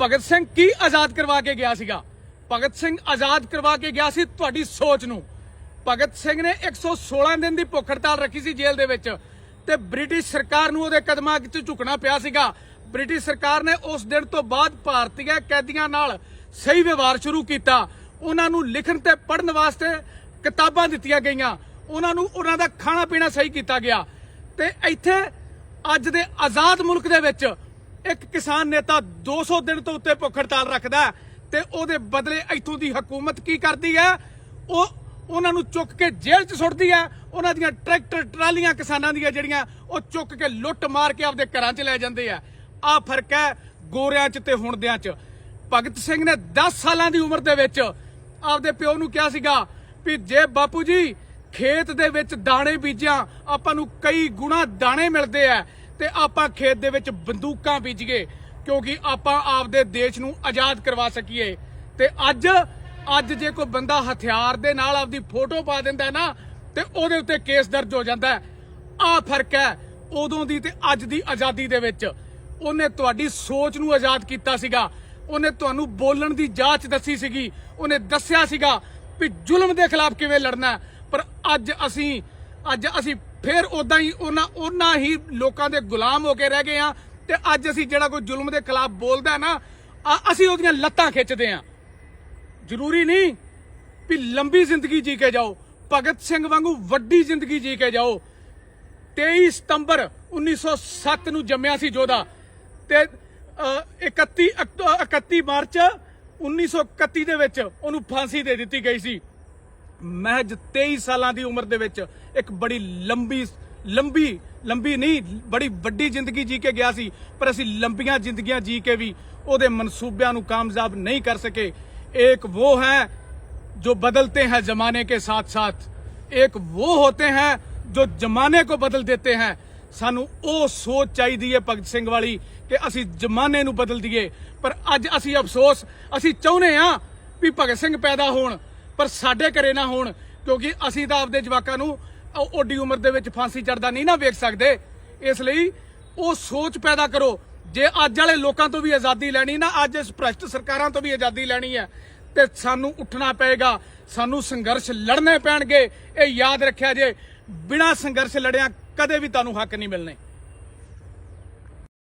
ਭਗਤ ਸਿੰਘ ਕੀ ਆਜ਼ਾਦ ਕਰਵਾ ਕੇ ਗਿਆ ਸੀਗਾ? ਭਗਤ ਸਿੰਘ ਆਜ਼ਾਦ ਕਰਵਾ ਕੇ ਗਿਆ ਸੀ ਤੁਹਾਡੀ ਸੋਚ ਨੂੰ। ਭਗਤ ਸਿੰਘ ਨੇ 116 ਦਿਨ ਦੀ ਭੁੱਖ ਹੜਤਾਲ ਰੱਖੀ ਸੀ ਜੇਲ੍ਹ ਦੇ ਵਿੱਚ ਤੇ ਬ੍ਰਿਟਿਸ਼ ਸਰਕਾਰ ਨੂੰ ਉਹਦੇ ਕਦਮਾਂ 'ਚ ਝੁਕਣਾ ਪਿਆ ਸੀਗਾ। ਬ੍ਰਿਟਿਸ਼ ਸਰਕਾਰ ਨੇ ਉਸ ਦਿਨ ਤੋਂ ਬਾਅਦ ਭਾਰਤੀ ਕੈਦੀਆਂ ਨਾਲ ਸਹੀ ਵਿਵਹਾਰ ਸ਼ੁਰੂ ਕੀਤਾ। ਉਹਨਾਂ ਨੂੰ ਲਿਖਣ ਤੇ ਪੜ੍ਹਨ ਵਾਸਤੇ ਕਿਤਾਬਾਂ ਦਿੱਤੀਆਂ ਗਈਆਂ। ਉਹਨਾਂ ਨੂੰ ਉਹਨਾਂ ਦਾ ਖਾਣਾ ਪੀਣਾ ਸਹੀ ਕੀਤਾ ਗਿਆ। ਤੇ ਇੱਥੇ ਅੱਜ ਦੇ ਆਜ਼ਾਦ ਮੁਲਕ ਦੇ ਵਿੱਚ ਇੱਕ ਕਿਸਾਨ ਨੇਤਾ 200 ਦਿਨ ਤੋਂ ਉੱਤੇ ਭੁੱਖ ਹੜਤਾਲ ਰੱਖਦਾ ਤੇ ਉਹਦੇ ਬਦਲੇ ਇੱਥੋਂ ਦੀ ਹਕੂਮਤ ਕੀ ਕਰਦੀ ਹੈ? ਉਹ ਉਹਨਾਂ ਨੂੰ ਚੁੱਕ ਕੇ ਜੇਲ੍ਹ 'ਚ ਸੁੱਟਦੀ ਹੈ। ਉਹਨਾਂ ਦੀਆਂ ਟਰੈਕਟਰ ਟਰਾਲੀਆਂ ਕਿਸਾਨਾਂ ਦੀਆਂ ਜਿਹੜੀਆਂ, ਉਹ ਚੁੱਕ ਕੇ ਲੁੱਟ ਮਾਰ ਕੇ ਆਪਦੇ ਘਰਾਂ 'ਚ ਲੈ ਜਾਂਦੇ ਆ। ਆ ਫ਼ਰਕ ਹੈ ਗੋਰਿਆਂ 'ਚ ਤੇ ਹੁਣਦਿਆਂ 'ਚ। ਭਗਤ ਸਿੰਘ ਨੇ 10 ਸਾਲਾਂ ਦੀ ਉਮਰ ਦੇ ਵਿੱਚ ਆਪਦੇ ਪਿਓ ਨੂੰ ਕਿਹਾ ਸੀਗਾ ਵੀ ਜੇ ਬਾਪੂ ਜੀ, ਖੇਤ ਦੇ ਵਿੱਚ ਦਾਣੇ ਬੀਜਿਆ, ਆਪਾਂ ਨੂੰ ਕਈ ਗੁਣਾ ਦਾਣੇ ਮਿਲਦੇ ਆ। ਤੇ ਆਪਾਂ ਖੇਤ ਦੇ ਵਿੱਚ ਬੰਦੂਕਾਂ ਬੀਜੀਏ ਕਿਉਂਕਿ ਆਪਾਂ ਆਪਦੇ ਦੇਸ਼ ਨੂੰ ਆਜ਼ਾਦ ਕਰਵਾ ਸਕੀਏ। ਤੇ ਅੱਜ ਅੱਜ ਜੇ ਕੋਈ ਬੰਦਾ ਹਥਿਆਰ ਦੇ ਨਾਲ ਆਪਦੀ ਫੋਟੋ ਪਾ ਦਿੰਦਾ ਨਾ, ਤੇ ਉਹਦੇ ਉੱਤੇ ਕੇਸ ਦਰਜ ਹੋ ਜਾਂਦਾ ਆ ਫ਼ਰਕ ਹੈ ਉਦੋਂ ਦੀ ਤੇ ਅੱਜ ਦੀ ਆਜ਼ਾਦੀ ਦੇ ਵਿੱਚ। ਉਹਨੇ ਤੁਹਾਡੀ ਸੋਚ ਨੂੰ ਆਜ਼ਾਦ ਕੀਤਾ ਸੀਗਾ। ਉਹਨੇ ਤੁਹਾਨੂੰ ਬੋਲਣ ਦੀ ਜਾਂਚ ਦੱਸੀ ਸੀਗੀ। ਉਹਨੇ ਦੱਸਿਆ ਸੀਗਾ ਵੀ ਜ਼ੁਲਮ ਦੇ ਖਿਲਾਫ ਕਿਵੇਂ ਲੜਨਾ ਪਰ ਅੱਜ ਅਸੀਂ ਅੱਜ ਅਸੀਂ ਫਿਰ ਉਦਾਂ ਹੀ ਉਹਨਾਂ ਉਹਨਾਂ ਹੀ ਲੋਕਾਂ ਦੇ ਗੁਲਾਮ ਹੋ ਕੇ ਰਹਿ ਗਏ ਆ ਤੇ ਅੱਜ ਅਸੀਂ ਜਿਹੜਾ ਕੋਈ ਜ਼ੁਲਮ ਦੇ ਖਿਲਾਫ ਬੋਲਦਾ ਨਾ ਆ- ਅਸੀਂ ਉਹਦੀਆਂ ਲੱਤਾਂ ਖਿੱਚਦੇ ਆ ਜ਼ਰੂਰੀ ਨਹੀਂ ਵੀ ਲੰਬੀ ਜ਼ਿੰਦਗੀ ਜੀ ਕੇ ਜਾਓ ਭਗਤ ਸਿੰਘ ਵਾਂਗੂ ਵੱਡੀ ਜ਼ਿੰਦਗੀ ਜੀ ਕੇ ਜਾਓ। 23 ਸਤੰਬਰ 1907 ਨੂੰ ਜੰਮਿਆ ਸੀ ਜੋਧਾ ਤੇ ਅ, 31 ਅਕਤੂ- 31 ਮਾਰਚ 1931 ਦੇ ਵਿੱਚ ਉਹਨੂੰ ਫਾਂਸੀ ਦੇ ਦਿੱਤੀ ਗਈ ਸੀ। ਮਹਿਜ 23 ਸਾਲਾਂ ਦੀ ਉਮਰ ਦੇ ਵਿੱਚ ਇੱਕ ਬੜੀ ਲੰਬੀ ਲੰਬੀ ਲੰਬੀ ਨਹੀਂ ਬੜੀ ਵੱਡੀ ਜ਼ਿੰਦਗੀ ਜੀ ਕੇ ਗਿਆ ਸੀ ਪਰ ਅਸੀਂ ਲੰਬੀਆਂ ਜ਼ਿੰਦਗੀਆਂ ਜੀ ਕੇ ਵੀ ਉਹਦੇ ਮਨਸੂਬਿਆਂ ਨੂੰ ਕਾਮਯਾਬ ਨਹੀਂ ਕਰ ਸਕੇ ਇੱਕ ਉਹ ਹੈ जो बदलते हैं जमाने के साथ साथ एक वो होते हैं जो जमाने को बदल देते हैं ਸਾਨੂੰ ਉਹ ਸੋਚ ਚਾਹੀਦੀ ਹੈ ਭਗਤ ਸਿੰਘ ਵਾਲੀ ਕਿ ਅਸੀਂ ਜਮਾਨੇ ਨੂੰ ਬਦਲ ਦਈਏ ਪਰ ਅੱਜ ਅਸੀਂ ਅਫਸੋਸ ਅਸੀਂ ਚਾਹੁੰਦੇ ਆ ਵੀ ਭਗਤ ਸਿੰਘ ਪੈਦਾ ਹੋਣ ਪਰ ਸਾਡੇ ਘਰੇ ਨਾ ਹੋਣ, ਕਿਉਂਕਿ ਅਸੀਂ ਤਾਂ ਆਪਦੇ ਜਵਾਕਾਂ ਨੂੰ ਓਡੀ ਉਮਰ ਦੇ ਵਿੱਚ ਫਾਂਸੀ ਚੜਦਾ ਨਹੀਂ ਨਾ ਵੇਖ ਸਕਦੇ। ਇਸ ਲਈ ਉਹ ਸੋਚ ਪੈਦਾ ਕਰੋ। ਜੇ ਅੱਜ ਵਾਲੇ ਲੋਕਾਂ ਤੋਂ ਵੀ ਆਜ਼ਾਦੀ ਲੈਣੀ ਨਾ, ਅੱਜ ਇਸ ਭ੍ਰਸ਼ਟ ਸਰਕਾਰਾਂ ਤੋਂ ਵੀ ਆਜ਼ਾਦੀ ਲੈਣੀ ਹੈ, ਤੇ ਸਾਨੂੰ ਉੱਠਣਾ ਪਏਗਾ। ਸਾਨੂੰ ਸੰਘਰਸ਼ ਲੜਨੇ ਪੈਣਗੇ। ਇਹ ਯਾਦ ਰੱਖਿਆ ਜੇ, ਬਿਨਾਂ ਸੰਘਰਸ਼ ਲੜਿਆ ਕਦੇ ਵੀ ਤੁਹਾਨੂੰ ਹੱਕ ਨਹੀਂ ਮਿਲਣੇ।